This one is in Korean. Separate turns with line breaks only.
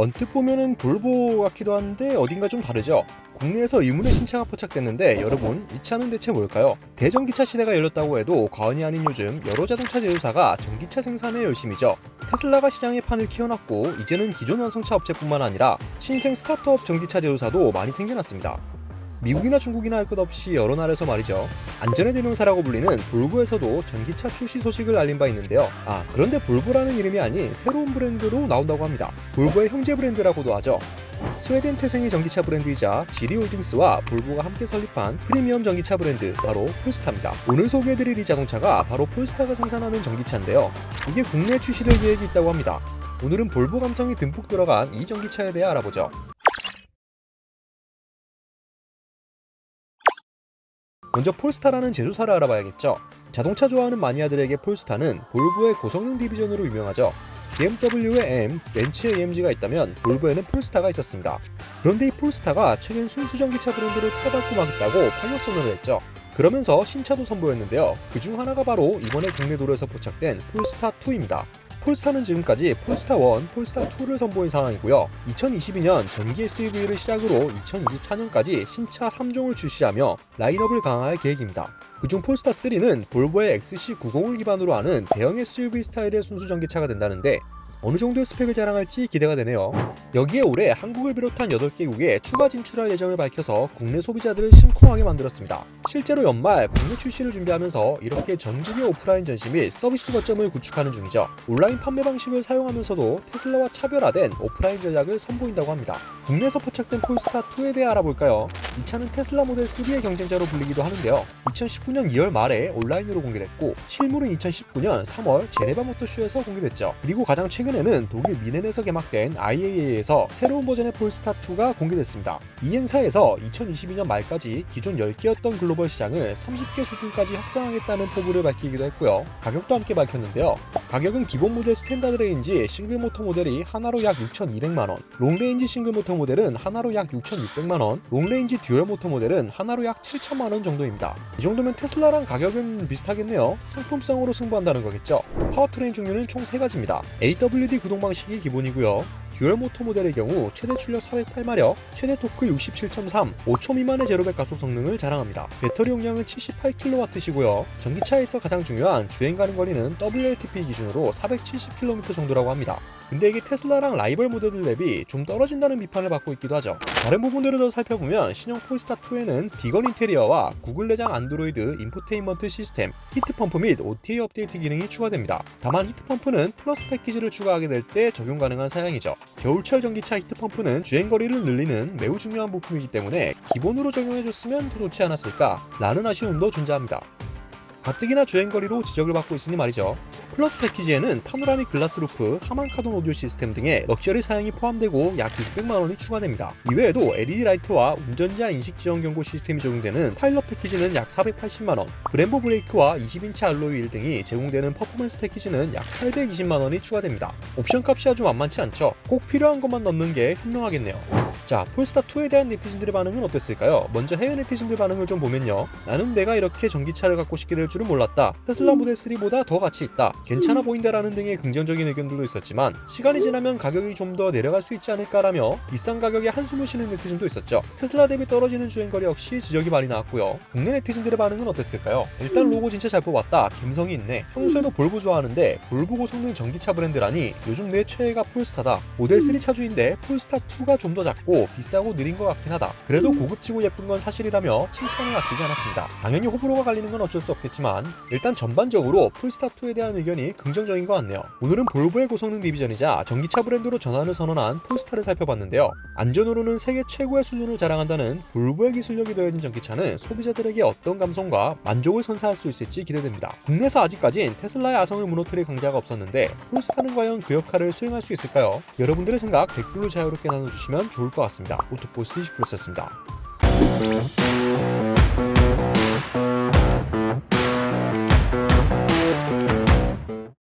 언뜻 보면은 볼보 같기도 한데 어딘가 좀 다르죠. 국내에서 의문의 신차가 포착됐는데 여러분 이 차는 대체 뭘까요? 대전기차 시대가 열렸다고 해도 과언이 아닌 요즘 여러 자동차 제조사가 전기차 생산에 열심이죠. 테슬라가 시장의 판을 키워놨고 이제는 기존 완성차 업체뿐만 아니라 신생 스타트업 전기차 제조사도 많이 생겨났습니다. 미국이나 중국이나 할 것 없이 여러 나라에서 말이죠. 안전의 대명사라고 불리는 볼보에서도 전기차 출시 소식을 알린 바 있는데요. 아, 그런데 볼보라는 이름이 아닌 새로운 브랜드로 나온다고 합니다. 볼보의 형제 브랜드라고도 하죠. 스웨덴 태생의 전기차 브랜드이자 지리홀딩스와 볼보가 함께 설립한 프리미엄 전기차 브랜드 바로 폴스타입니다. 오늘 소개해드릴 이 자동차가 바로 폴스타가 생산하는 전기차인데요. 이게 국내 출시될 계획이 있다고 합니다. 오늘은 볼보 감성이 듬뿍 들어간 이 전기차에 대해 알아보죠. 먼저 폴스타라는 제조사를 알아봐야겠죠. 자동차 좋아하는 마니아들에게 폴스타는 볼보의 고성능 디비전으로 유명하죠. BMW에 M, 벤츠에 AMG가 있다면 볼보에는 폴스타가 있었습니다. 그런데 이 폴스타가 최근 순수전기차 브랜드를 탈바꿈 하겠다고 파격 선언을 했죠. 그러면서 신차도 선보였는데요. 그중 하나가 바로 이번에 국내 도로에서 포착된 폴스타 2입니다. 폴스타는 지금까지 폴스타 1, 폴스타 2를 선보인 상황이고요. 2022년 전기 SUV를 시작으로 2024년까지 신차 3종을 출시하며 라인업을 강화할 계획입니다. 그중 폴스타 3는 볼보의 XC90을 기반으로 하는 대형 SUV 스타일의 순수 전기차가 된다는데 어느 정도의 스펙을 자랑할지 기대가 되네요. 여기에 올해 한국을 비롯한 8개국에 추가 진출할 예정을 밝혀서 국내 소비자들을 심쿵하게 만들었습니다. 실제로 연말 국내 출시를 준비하면서 이렇게 전국의 오프라인 전시 및 서비스 거점을 구축하는 중이죠. 온라인 판매 방식을 사용하면서도 테슬라와 차별화된 오프라인 전략을 선보인다고 합니다. 국내에서 포착된 폴스타 2에 대해 알아볼까요? 이 차는 테슬라 모델 3의 경쟁자로 불리기도 하는데요. 2019년 2월 말에 온라인으로 공개됐고 실물은 2019년 3월 제네바 모터쇼에서 공개됐죠. 그리고 가장 최근에는 독일 미넨에서 개막된 IAA에서 새로운 버전의 폴스타 2가 공개됐습니다. 이 행사에서 2022년 말까지 기존 10개였던 글로벌 시장을 30개 수준까지 확장하겠다는 포부를 밝히기도 했고요. 가격도 함께 밝혔는데요. 가격은 기본 모델 스탠다드 레인지 싱글 모터 모델이 하나로 약 6,200만 원, 롱 레인지 싱글 모터 모델은 하나로 약 6,600만 원, 롱 레인지 듀얼 모터 모델은 하나로 약 7천만 원 정도입니다. 이 정도면 테슬라랑 가격은 비슷하겠네요. 상품성으로 승부한다는 거겠죠. 파워트레인 종류는 총 3가지입니다. AWD 구동 방식이 기본이고요. 듀얼 모터 모델의 경우 최대 출력 408마력, 최대 토크 67.3, 5초 미만의 제로백 가속 성능을 자랑합니다. 배터리 용량은 78kW시고요. 전기차에서 가장 중요한 주행 가능 거리는 WLTP 기준으로 470km 정도라고 합니다. 근데 이게 테슬라랑 라이벌 모델들 대비 좀 떨어진다는 비판을 받고 있기도 하죠. 다른 부분들을 더 살펴보면 신형 폴스타2에는 비건 인테리어와 구글 내장 안드로이드 인포테인먼트 시스템, 히트펌프 및 OTA 업데이트 기능이 추가됩니다. 다만 히트펌프는 플러스 패키지를 추가하게 될 때 적용 가능한 사양이죠. 겨울철 전기차 히트펌프는 주행거리를 늘리는 매우 중요한 부품이기 때문에 기본으로 적용해줬으면 더 좋지 않았을까 라는 아쉬움도 존재합니다. 가뜩이나 주행거리로 지적을 받고 있으니 말이죠. 플러스 패키지에는 파노라믹 글라스 루프, 하만 카돈 오디오 시스템 등의 럭셔리 사양이 포함되고 약 600만 원이 추가됩니다. 이외에도 LED 라이트와 운전자 인식 지원 경고 시스템이 적용되는 파일럿 패키지는 약 480만 원, 브렘보 브레이크와 20인치 알로이 휠 등이 제공되는 퍼포먼스 패키지는 약 820만 원이 추가됩니다. 옵션 값이 아주 만만치 않죠. 꼭 필요한 것만 넣는 게 현명하겠네요. 자, 폴스타 2에 대한 네티즌들의 반응은 어땠을까요? 먼저 해외 네티즌들 반응을 좀 보면요. 나는 내가 이렇게 전기차를 갖고 될 줄은 몰랐다. 테슬라 모델 3보다 더 가치 있다. 괜찮아 보인다라는 등의 긍정적인 의견들도 있었지만 시간이 지나면 가격이 좀 더 내려갈 수 있지 않을까라며 비싼 가격에 한숨을 쉬는 네티즌도 있었죠. 테슬라 대비 떨어지는 주행거리 역시 지적이 많이 나왔고요. 국내 네티즌들의 반응은 어땠을까요? 일단 로고 진짜 잘 뽑았다. 감성이 있네. 평소에도 볼보 좋아하는데 볼보 고 성능 전기차 브랜드라니 요즘 내 최애가 폴스타다. 모델 3 차주인데 폴스타 2가 좀 더 작고 비싸고 느린 것 같긴 하다. 그래도 고급지고 예쁜 건 사실이라며 칭찬을 아끼지 않았습니다. 당연히 호불호가 갈리는 건 어쩔 수 없겠지만 일단 전반적으로 폴스타 2에 대한 의견이 긍정적인 것 같네요. 오늘은 볼보의 고성능 디비전이자 전기차 브랜드로 전환을 선언한 폴스타를 살펴봤는데요. 안전으로는 세계 최고의 수준을 자랑한다는 볼보의 기술력이 더해진 전기차는 소비자들에게 어떤 감성과 만족을 선사할 수 있을지 기대됩니다. 국내에서 아직까진 테슬라의 아성을 무너뜨릴 강자가 없었는데 폴스타는 과연 그 역할을 수행할 수 있을까요? 여러분들의 생각 댓글로 자유롭게 나눠주시면 좋을 것 같습니다. 오토포스트 20%였습니다.